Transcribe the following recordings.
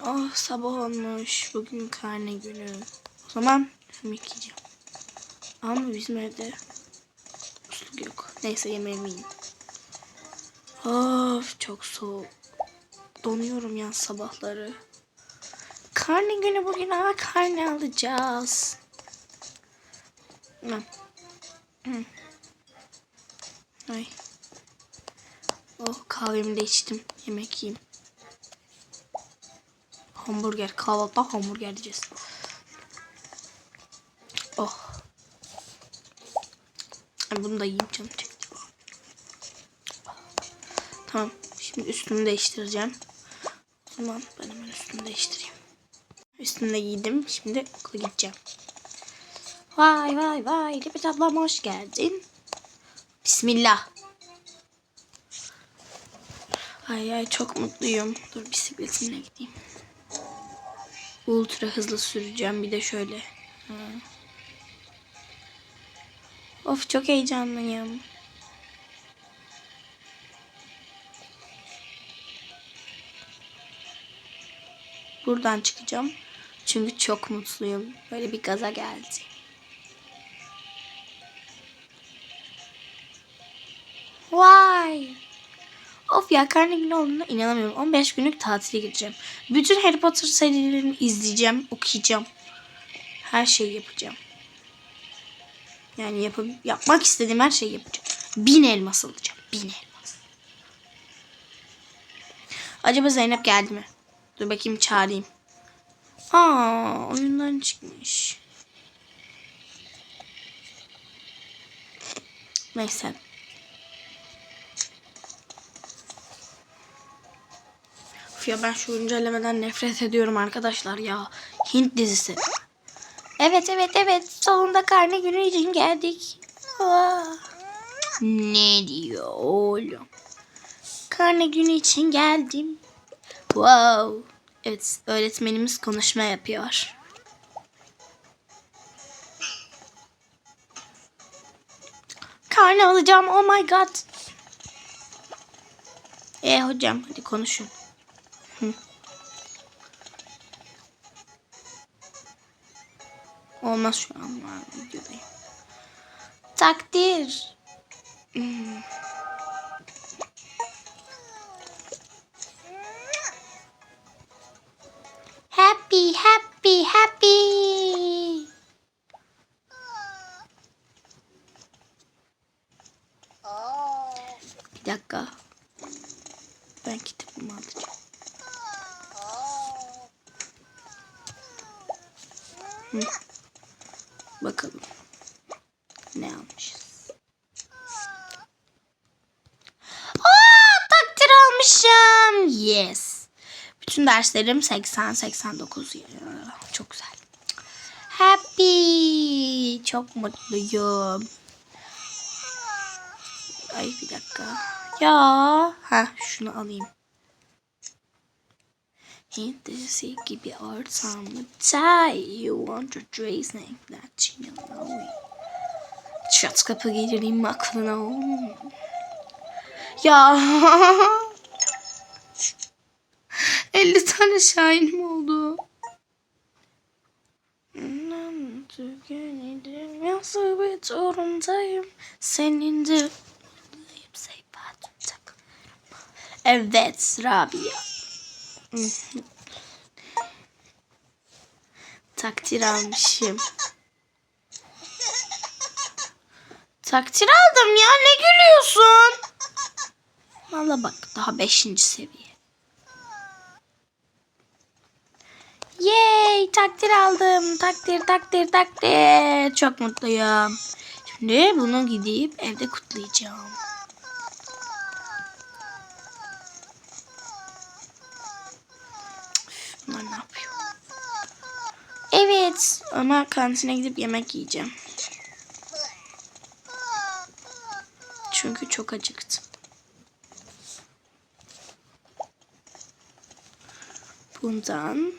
Oh sabah olmuş. Bugün karne günü. O zaman yemek yiyeceğim. Ama bizim evde musluk yok. Neyse yemeğimi yiyeyim. Of çok soğuk. Donuyorum ya sabahları. Karne günü bugün ama karne alacağız. Ay. Oh kahvemi de içtim. Yemek yiyeyim. Hamburger. Kahvaltıda hamburger yiyeceğiz. Oh. Bunu da yiyeyim canım. Tamam. Şimdi üstümü değiştireceğim. O zaman ben hemen üstümü değiştireyim. Üstümü de giydim. Şimdi okula gideceğim. Vay vay vay. Lipit ablam hoş geldin. Bismillah. Ay ay çok mutluyum. Dur bisikletimle gideyim. Ultra hızlı süreceğim. Bir de şöyle. Ha. Of çok heyecanlıyım. Buradan çıkacağım. Çünkü çok mutluyum. Böyle bir gaza geldi. Vay. Of ya karne günü olduğuna inanamıyorum. 15 günlük tatile gideceğim. Bütün Harry Potter serilerini izleyeceğim, okuyacağım. Her şeyi yapacağım. Yani yap yapmak istediğim her şeyi yapacağım. Bin elmas alacağım. Bin elmas. Acaba Zeynep geldi mi? Dur bakayım çağırayım. Aa, oyundan çıkmış. Neyse. Ya ben şu güncellemeden nefret ediyorum arkadaşlar ya. Hint dizisi. Evet evet evet sonunda karne günü için geldik. Aa. Ne diyor oğlum? Karne günü için geldim. Wow. Evet öğretmenimiz konuşma yapıyor. Karne alacağım oh my god. E hocam hadi konuşun. Olmaz şu an var videodayım. Takdir. Hmm. Happy, happy, happy. Bir dakika. Ben kitabımı alacağım. Hı. Bakalım. Ne almışız? Aa, takdir almışım. Yes. Bütün derslerim 80 89 ya. Çok güzel. Happy. Çok mutluyum. Ay bir dakika. Ya. Ha şunu alayım. Hint dizisi gibi ortamda you want to dress like that you know. Çat kapı gelirim aklına oğlum. Ya. 50 tane şahinim oldu. Tükenirim yazı zorundayım. Senin de Evet Rabia. Takdir almışım. Takdir aldım ya ne gülüyorsun? Valla bak daha beşinci seviye. Yay takdir aldım. Takdir takdir takdir. Çok mutluyum. Şimdi bunu gidip evde kutlayacağım. Ne yapıyor? Evet ama kantine gidip yemek yiyeceğim. Çünkü çok acıktım. Bundan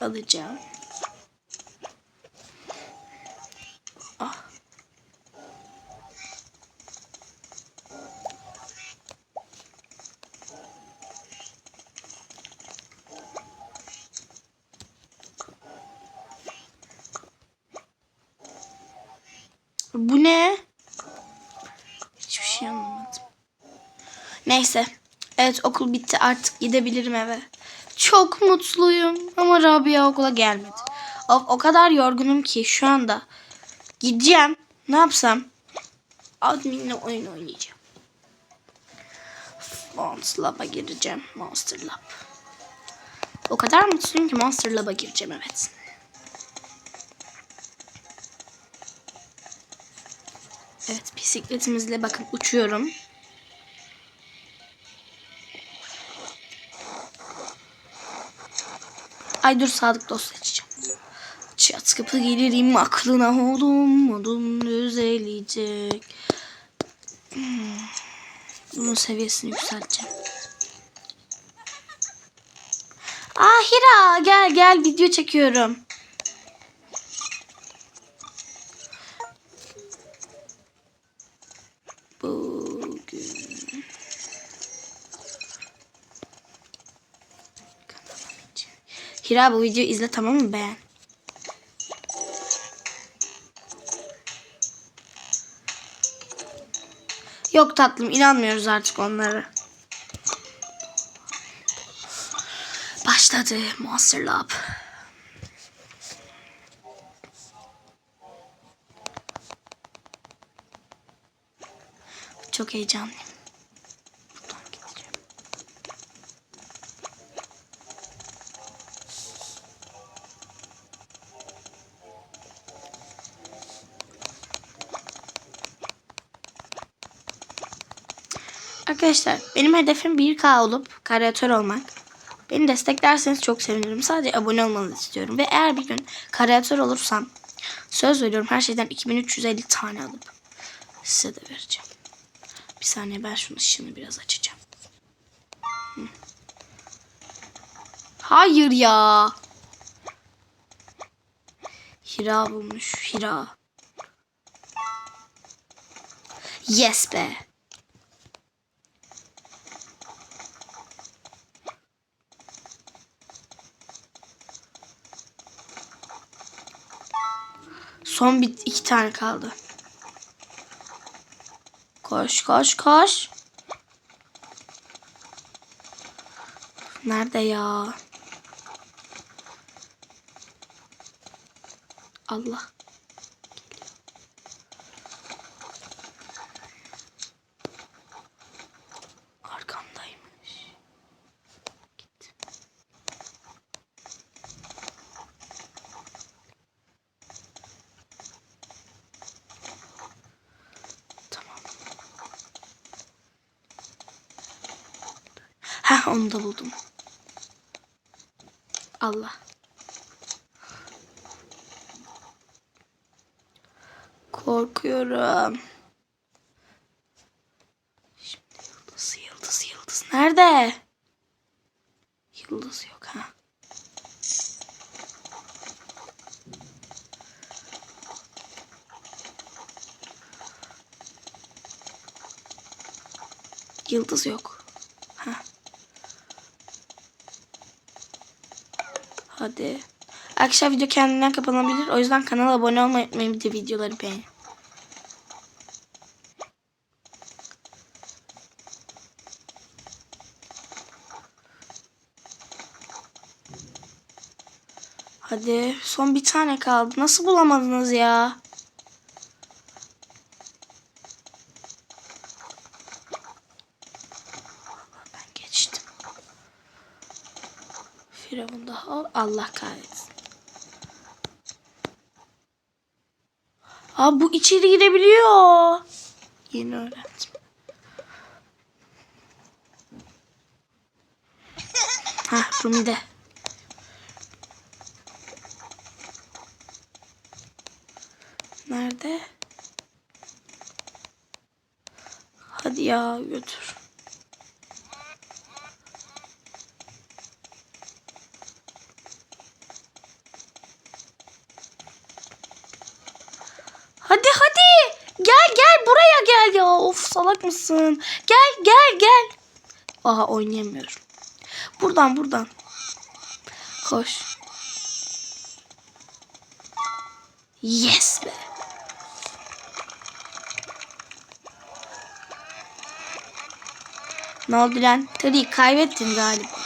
alacağım. Ah. Bu ne? Hiçbir şey anlamadım. Neyse. Evet okul bitti artık gidebilirim eve. Çok mutluyum ama Rabia okula gelmedi. O, o kadar yorgunum ki şu anda gideceğim. Ne yapsam? Adminle oyun oynayacağım. Monster Lab'a gireceğim. Monster Lab. O kadar mutluyum ki Monster Lab'a gireceğim evet. Evet bisikletimizle bakın uçuyorum. Ay dur Sadık dost seçeceğim. Çat kapı gelirim aklına oğlum modun düzelecek. Hmm. Bunun seviyesini yükselteceğim. Aa Hira gel gel video çekiyorum. Hira bu videoyu izle tamam mı beğen. Yok tatlım inanmıyoruz artık onlara. Başladı Monster Lab. Çok heyecanlıyım. Arkadaşlar benim hedefim 1K olup karyatör olmak. Beni desteklerseniz çok sevinirim. Sadece abone olmanızı istiyorum. Ve eğer bir gün karyatör olursam söz veriyorum her şeyden 2350 tane alıp size de vereceğim. Bir saniye ben şunun ışığını biraz açacağım. Hayır ya. Hira bulmuş. Hira. Yes be. Son bir iki tane kaldı. Koş koş koş. Nerede ya? Allah. Heh onu da buldum. Allah. Korkuyorum. Şimdi yıldız, yıldız, yıldız. Nerede? Yıldız yok ha. Yıldız yok. Hadi. Arkadaşlar video kendinden kapanabilir. O yüzden kanala abone olmayı unutmayın. Bir de videoları beğenin. Hadi son bir tane kaldı. Nasıl bulamadınız ya? Firavun daha Allah kahretsin. Aa bu içeri girebiliyor. Yeni öğrendim. Hah Rumi'de. Nerede? Hadi ya götür. salak mısın? Gel gel gel. Aha oynayamıyorum. Buradan buradan. Koş. Yes be. Ne oldu lan? Tarihi kaybettin galiba.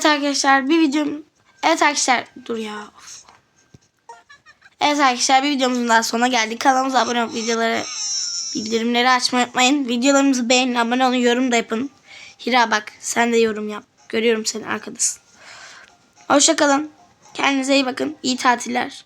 Evet arkadaşlar bir videom Evet arkadaşlar dur ya. Evet arkadaşlar bir videomuzun daha sonuna geldik. Kanalımıza abone olup videoları bildirimleri açmayı unutmayın. Videolarımızı beğenin, abone olun, yorum da yapın. Hira bak sen de yorum yap. Görüyorum seni arkadasın. Hoşçakalın. Kendinize iyi bakın. İyi tatiller.